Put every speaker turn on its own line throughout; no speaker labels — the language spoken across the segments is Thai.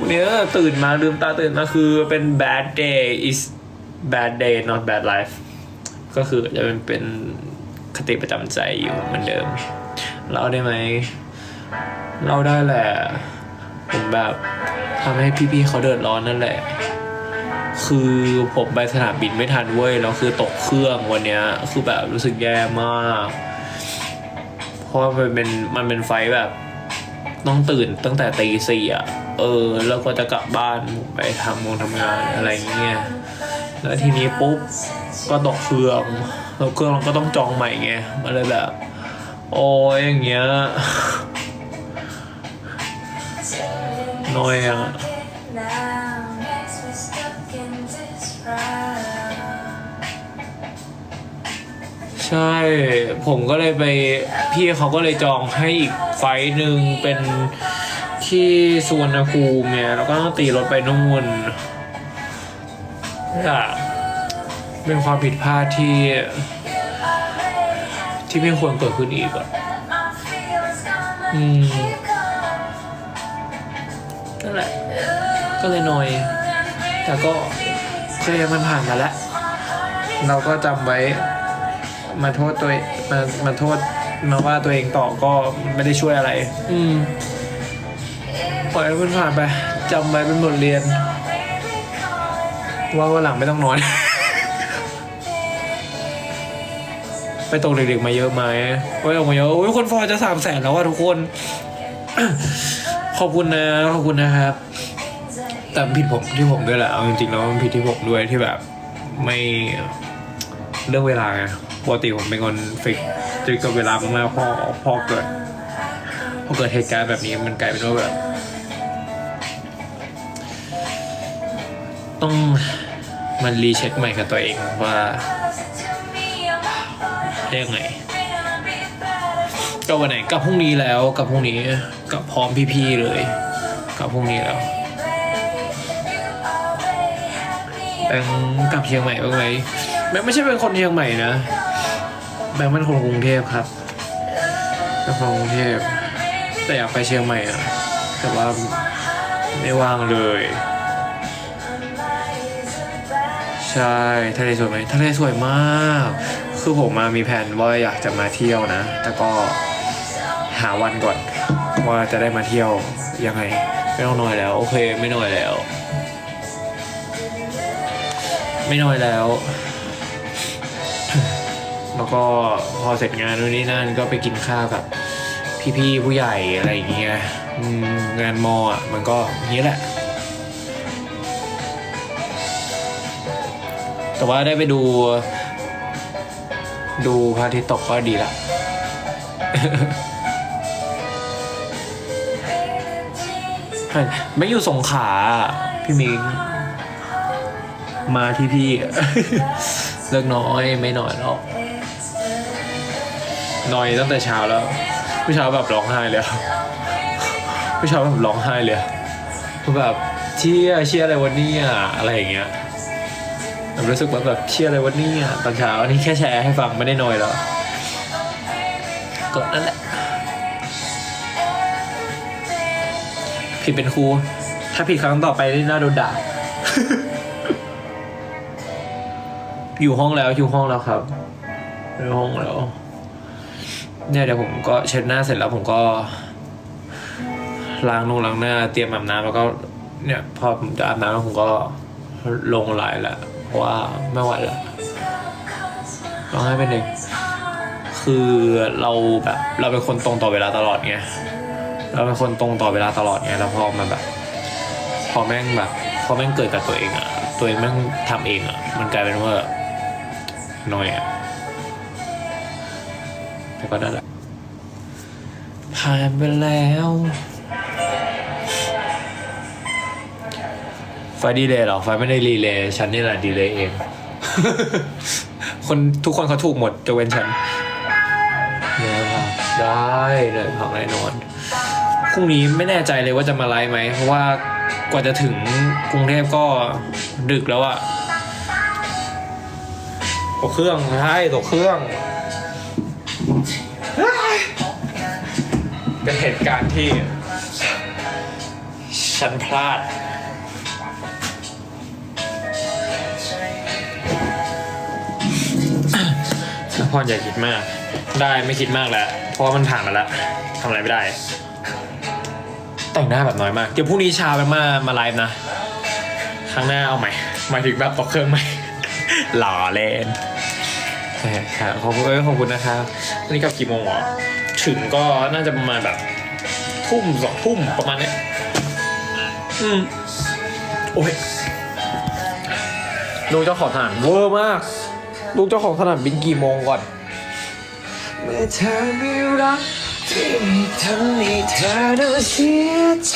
วันนี้ตื่นมาลืมตาตื่นมาคือเป็น bad day is bad day not bad life ก็คือจะเป็นเป็นคติประจำใจอยู่เหมือนเดิม เล่าได้ไหมเล่าได้แหละผมแบบทำให้พี่ๆเขาเดือดร้อนนั่นแหละ คือผมไปสนามบินไม่ทันเว้ยแล้วคือตกเครื่องวันเนี้ยคือแบบรู้สึกแย่มาก เพราะมันเป็นมันเป็นไฟแบบ ต้องตื่นตั้งแต่ตีสี่อะ เออ แล้วก็จะกลับบ้านไปทำงงทำงานอะไรเงี้ย แล้วทีนี้ปุ๊บก็ตกเครื่องแล้วเครื่องเราก็ต้องจองใหม่ไงมันเลยแบบ โอ้ยอย่างเงี้ยน้อยอะ ใช่ ผมก็เลยไปพี่เขาก็เลยจองให้อีกไฟล์หนึ่งเป็นที่สุวรรณภูมิเนี่ยแล้วก็ต้องตีรถไปนู่นอะเป็นความผิดพลาดที่ ที่ไม่ควรเกิดขึ้นอีกอะอืมนั่นแหละ ก็เลยนอย แต่ก็เคยมันผ่านมาแล้ว เราก็จำไว้ มาโทษตัวเองมามาโทษมาว่าตัวเองต่อก็ไม่ได้ช่วยอะไร อืมปล่อยให้มันผ่านไปจำไว้เป็นบทเรียน ว่าวันหลังไม่ต้องนอน ไปตกเด็กๆมาเยอะไหมไปออกมาเยอะโอ้ยคนฟอลจะสามแสนแล้วว่าทุกคน ขอบคุณนะ ขอบคุณนะครับ แต่ผิดผมที่ผมด้วยแหละเอาจริงๆแล้วมันผิดที่ผมด้วยที่แบบ ไม่เรื่องเวลาไง ปกติผมเป็นคนฟิกฟิกกับเวลามากๆพอพอเกิดพอเกิดเหตุการณ์แบบนี้มันกลายเป็นว่าแบบต้องมันรีเช็คใหม่กับตัวเองว่าได้ยังไงก็วันไหนกับพรุ่งนี้แล้วกับพรุ่งนี้กับพร้อมพี่ๆเลยกับพรุ่งนี้แล้วแบงกลับเชียงใหม่บ้างไหมแบงไม่ใช่เป็นคนเชียงใหม่นะ แบงค์เป็นคนกรุงเทพครับเป็นคนกรุงเทพแต่อยากไปเชียงใหม่อะแต่ว่าไม่ว่างเลย ใช่ทะเลสวยไหมทะเลสวยมาก คือผมมามีแผนว่าอยากจะมาเที่ยวนะ แต่ก็หาวันก่อน ว่าจะได้มาเที่ยวยังไงไม่ต้องนอยแล้ว โอเค ไม่นอยแล้ว ไม่นอยแล้ว แล้วก็พอเสร็จงานนู่นนี่นั่นก็ไปกินข้าวกับพี่ๆผู้ใหญ่อะไรอย่างเงี้ยงานมออะมันก็นี้แหละ แต่ว่าได้ไปดู ดูพระอาทิตย์ตกก็ดีละไม่อยู่สงขาพี่มิงมาที่พี่ เลิกน้อยไม่นอนหรอก นอยตั้งแต่เช้าแล้วเมื่เช้าแบบร้องไห้เลยอะเมื่เช้าแบบร้องไห้เลยแบบเชี่ยเชี่ยอะไรวันนี้อะอะไรอย่างเงี้ยผมรู้สึกว่าแบบเชื่ออะไรวะเนี่ยตอนเช้าอันนี้แค่แชร์ให้ฟังไม่ได้นอยแล้วก็นั่นแหละผิดเป็นครูถ้าผิดครั้งต่อไปนี่น่าโดนด่าอยู่ห้องแล้วอยู่ห้องแล้วครับอยู่ห้องแล้ว เนี่ยเดี๋ยวผมก็เช็ดหน้าเสร็จแล้วผมก็ล้างนงล้างหน้า เตรียมอาบน้ำแล้วก็เนี่ยพอผมจะอาบน้ำแล้วผมก็ลงไลน์แล้วเพราะว่าไม่ไหวแล้วร้องไห้เป็นหนึ่งคือเราแบบเราเป็นคนตรงต่อเวลาตลอดไงเราเป็นคนตรงต่อเวลาตลอดไงแล้วพอมันแบบ พอแม่งแบบพอแม่งเกิดกับตัวเองอะตัวเองแม่งทำเองอะมันกลายเป็นว่าหน้อยอะแต่ก็นั่นแหละ ผ่านไปแล้ว ไฟดีเลยหรอ ไฟไม่ได้รีเลยฉันนี่แหละดีเลยเอง คนทุกคนเขาถูกหมดจะเว้นฉันเนื่อยพักได้เหนื่อยพักแน่นอนพรุ่งนี้ไม่แน่ใจเลยว่าจะมาไลฟ์ไหม เพราะว่ากว่าจะถึงกรุงเทพก็ดึกแล้วอะตกเครื่องใช่ตกเครื่อง เป็นเหตุการณ์ที่ ฉันพลาดพรอย่าคิดมาก ได้ไม่คิดมากแล้ว เพราะว่ามันผ่านมาแล้วทำอะไรไม่ได้ แต่งหน้าแบบน้อยมาก เดี๋ยวพรุ่งนี้เช้าเป็นมา มาไลฟ์นะ ครั้งหน้าเอาใหม่หมายถึงแบบตกเครื่องใหม่ หล่อเล่นครับขอบคุณเอ้ยขอบคุณนะครับวันนี้กลับกี่โมงเหรอ ถึงก็น่าจะประมาณแบบทุ่มสองทุ่มประมาณเนี้ยอืมโอ้ยลูกเจ้าของสนามเวอร์มาก ลูกเจ้าของสนามบินกี่โมงก่อน
เมื่อเธอไม่รักที่ทำให้เธอต้องเสียใจ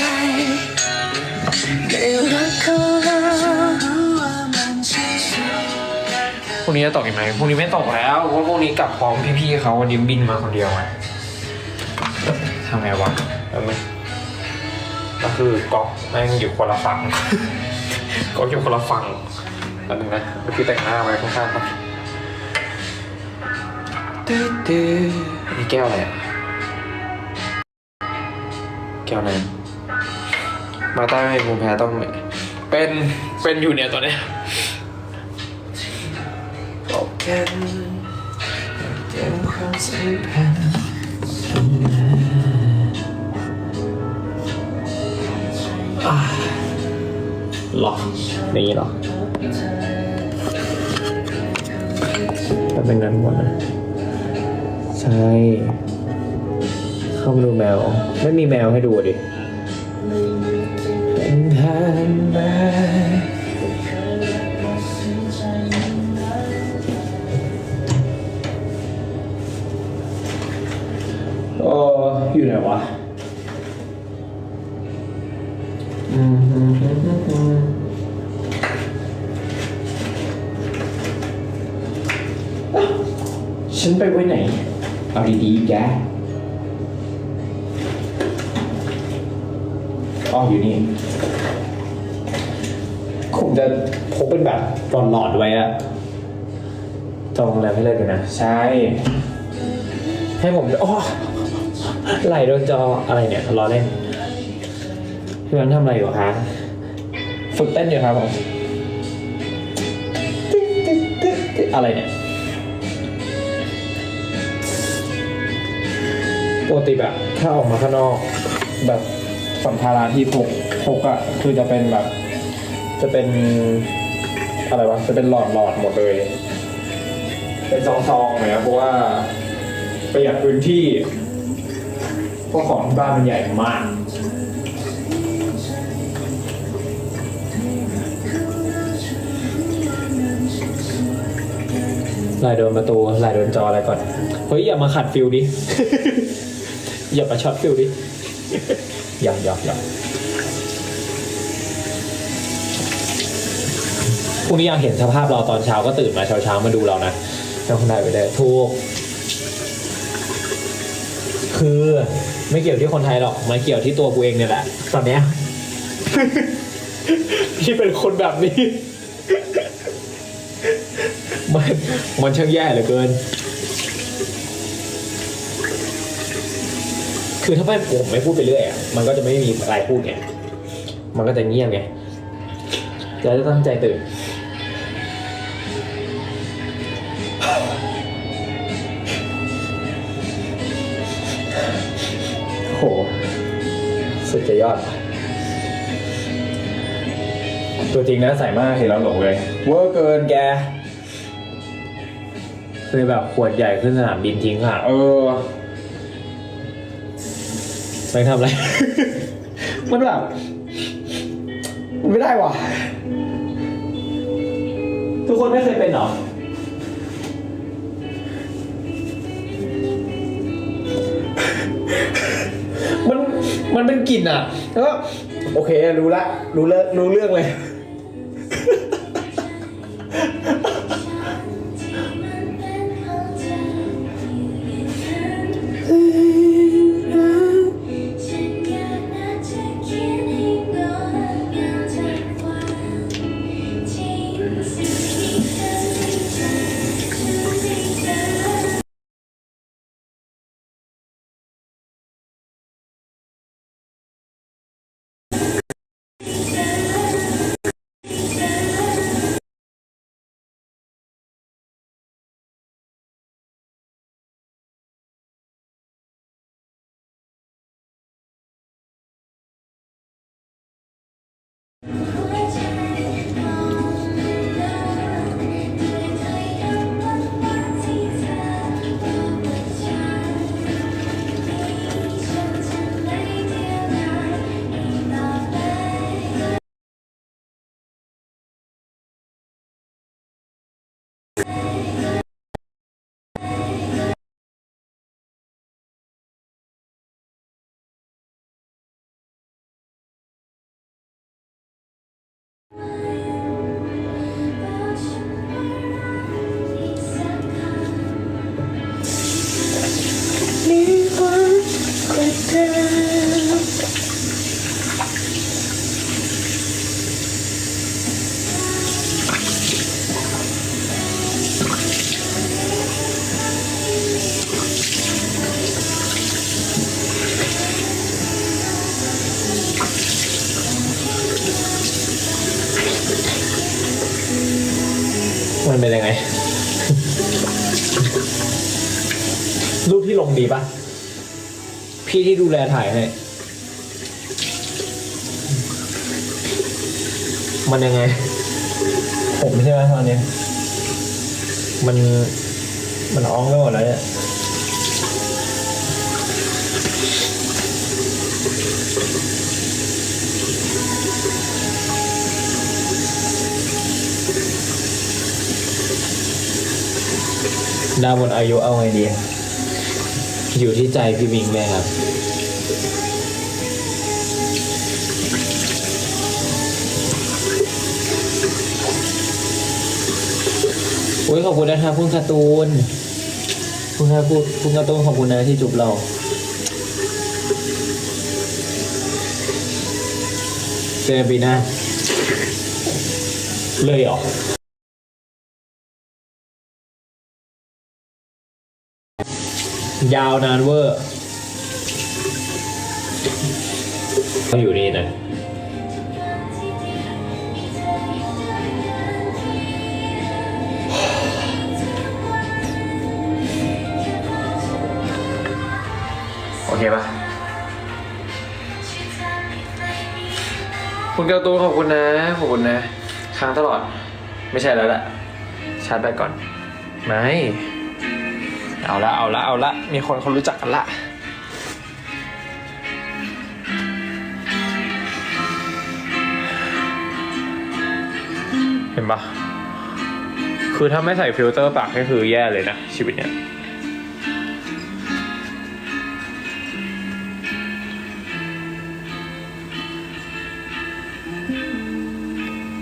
ไม่รักเขาแล้วรู้ว่ามันใช่ฉัน
พรุ่งนี้จะตกอีกไหมพรุ่งนี้ไม่ตกแล้วเพราะพรุ่งนี้กลับพร้อมพี่ๆเขาวันนี้บินมาคนเดียวไง ทำไงวะเออมันก็คือก๊อกแม่งอยู่คนละฝั่งก๊อกอยู่คนละฝั่งอันนึงนะเมื่อกี้แต่งหน้าไว้ข้างๆครับตื้อตื้ออันนี้แก้วอะไรอะแก้วอะไรมาใต้ไม่มีภูมิแพ้ต้องเป็นเป็นอยู่เนี่ยตอนเนี้ย
บอกกันเรื่องความสัมพันธ์
หรออย่างนี้หรอแป๊บนึงนั้นหมดนะใช่ เข้ามาดูแมว ไม่มีแมวให้ดูอะดิ
เป็น
ฉันไปไว้ไหน เอาดีๆแกอ๋ออยู่นี่ คงจะพกเป็นแบบหลอดๆไว้อะจองโรงแรมให้เลยกันนะ ใช่ ให้ผมอ๋อไหลโดนจออะไรเนี่ยรอเล่นพี่วันทำอะไรอยู่คะฝึกเต้นอยู่ครับผมตึ๊ดตึ๊ดตึ๊ดตึ๊ดอะไรเนี่ย ปกติแบบถ้าออกมาข้างนอกแบบสัมภาระที่พกพกอะคือจะเป็นแบบ จะเป็นอะไรวะจะเป็นหลอดหลอดหมดเลย เป็นซองๆเลยนะเพราะว่าประหยัดพื้นที่เพราะของที่บ้านมันใหญ่มาก ลายโดนประตูลายโดนจออะไรก่อน เฮ้ย อย่ามาขัดฟิลดิ อย่ามาช็อตฟิลดิหยอกหยอกหยอกพรุ่งนี้อยากเห็นสภาพเราตอนเช้าก็ตื่นมาเช้าเช้าๆมาดูเรานะเจ้าคนใดไปเลยถูกคือไม่เกี่ยวที่คนไทยหรอกมันเกี่ยวที่ตัวกูเองเนี่ยแหละตอนเนี้ยที่เป็นคนแบบนี้ มันมันช่างแย่เหลือเกิน คือถ้าไม่ผมไม่พูดไปเรื่อยอะมันก็จะไม่มีอะไรพูดไงมันก็จะเงียบไงจะได้ตั้งใจตื่นโหสุดจะยอด ตัวจริงนะใส่มากเห็นแล้วหลงเลยเวอร์เกินแกเคยแบบขวดใหญ่ขึ้นสนามบินทิ้งค่ะ เออ ไม่ทำอะไร มันแบบมันไม่ได้ว่ะ ทุกคนไม่เคยเป็นเหรอ มันมันเป็นกลิ่นอะแล้วก็โอเครู้ละรู้เรื่องรู้เรื่องเลย ดีปะพี่ที่ดูแลถ่ายให้มันยังไง ผมใช่ไหมตอนนี้ มันมันอ้องไปหมดแล้วเนี่ยดาวหมดอายุเอาไงดี อยู่ที่ใจพี่มิงเลยครับ โอ้ยขอบคุณนะครับคุณการ์ตูน คุณการ์ตูนคุณการ์ตูนขอบคุณนะที่จุบเราเจอปีหน้าเลยเหรอ ยาวนานเวอร์ก็อยู่นี่นะโอเคปะคุณเการ์ตูนขอบคุณนะ ขอบคุณนะ ค้างตลอด ไม่ใช่แล้วแหละ ชาร์จแบตก่อน ไม่ เอาละเอาละเอาละมีคนเขารู้จักกันละเห็นปะคือถ้าไม่ใส่ฟิลเตอร์ปากนี่คือแย่เลยนะ ชีวิตเนี้ย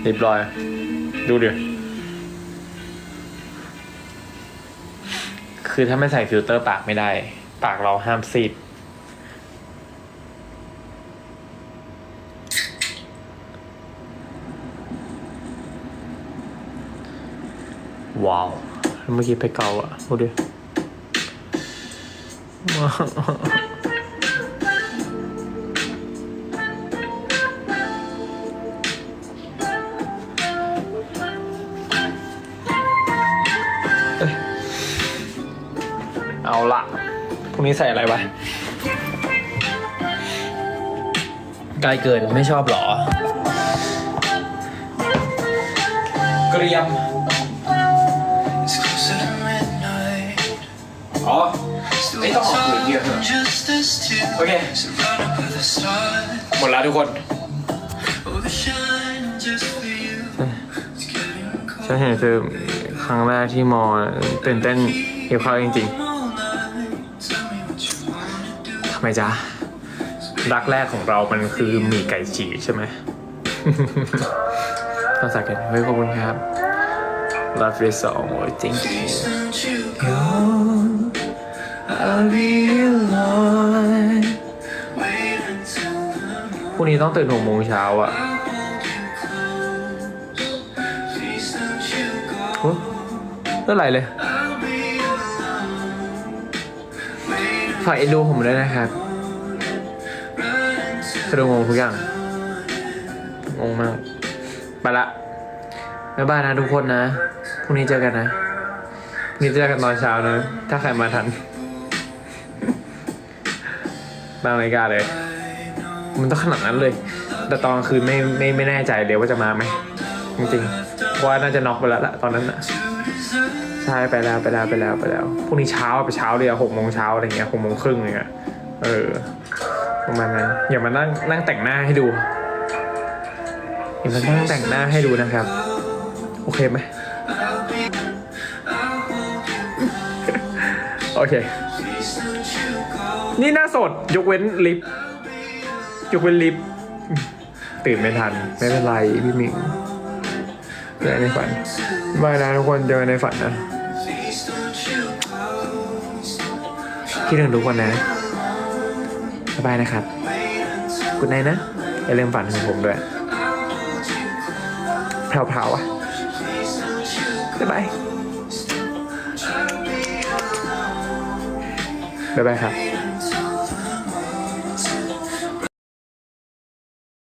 เรียบร้อย ดูดิ คือถ้าไม่ใส่ฟิลเตอร์ปากไม่ได้ ปากเราห้ามซีดว้าว เมื่อกี้ไปเกาอะดูดิ งนี้ใส่อะไรวะไกลเกินไม่ชอบหรอ เกรียม
It's closer to midnight.
อ๋อ
Still
Hey, don't
time,
awkward here, huh?
just us two.
Okay.
So run up with the stars.
หมดแล้วทุกคน
Oh, the shine just for you. It's getting
ฉัน
cold.
เห็นคือครั้งแรกที่มอ ตื่นเต้นหิวข้าวจริง
All wanna do.
ๆทำไมจ๊ะ รักแรกของเรามันคือหมี่ไก่ฉีกใช่ไหมภาษากันเฮ้ยขอบคุณครับ Love you so much thank you
Please don't you go. I'll be alone. Wait until the
พรุ่งนี้ต้องตื่นหกโมงเช้าอะ
I'll hold you close. Please don't you go.
เฮ้ยเมื่อไหร่เลย ฝากเอ็นดูผมด้วยนะครับสะดุงงทุกอย่าง งงมาก ไปละบ๊ายบายนะทุกคนนะ พรุ่งนี้เจอกันนะพรุ่งนี้เจอกันตอนเช้านะ ถ้าใครมาทัน บางรายการเลย มันต้องขนาดนั้นเลย แต่ตอนคืนไม่ไม่ไม่แน่ใจเลยว่าจะมาไหมจริงๆว่าน่าจะน็อกไปแล้วละตอนนั้นอะ ใช่ไปแล้วไปแล้วไปแล้วไปแล้วพรุ่งนี้เช้าไปเช้าเลยอะหกโมงเช้าอะไรเงี้ยหกโมงครึ่งเลยอะเออประมาณนั้นอย่ามานั่งนั่งแต่งหน้าให้ดูอย่ามานั่งแต่งหน้าให้ดูนะครับ โอเคไหมโอเค นี่หน้าสดยกเว้นลิฟยกเว้นลิฟตื่
นไม่ทัน ไม่เป็นไรพี่มิงเจอในฝันบายนะทุกคนเจอในฝันนะ คิดถึงทุกคนนะ สบายนะครับกุณนายนะ อย่าลืมฝันถึงผมด้วยเผาๆอะบ๊ายบายบ๊ายบายครับ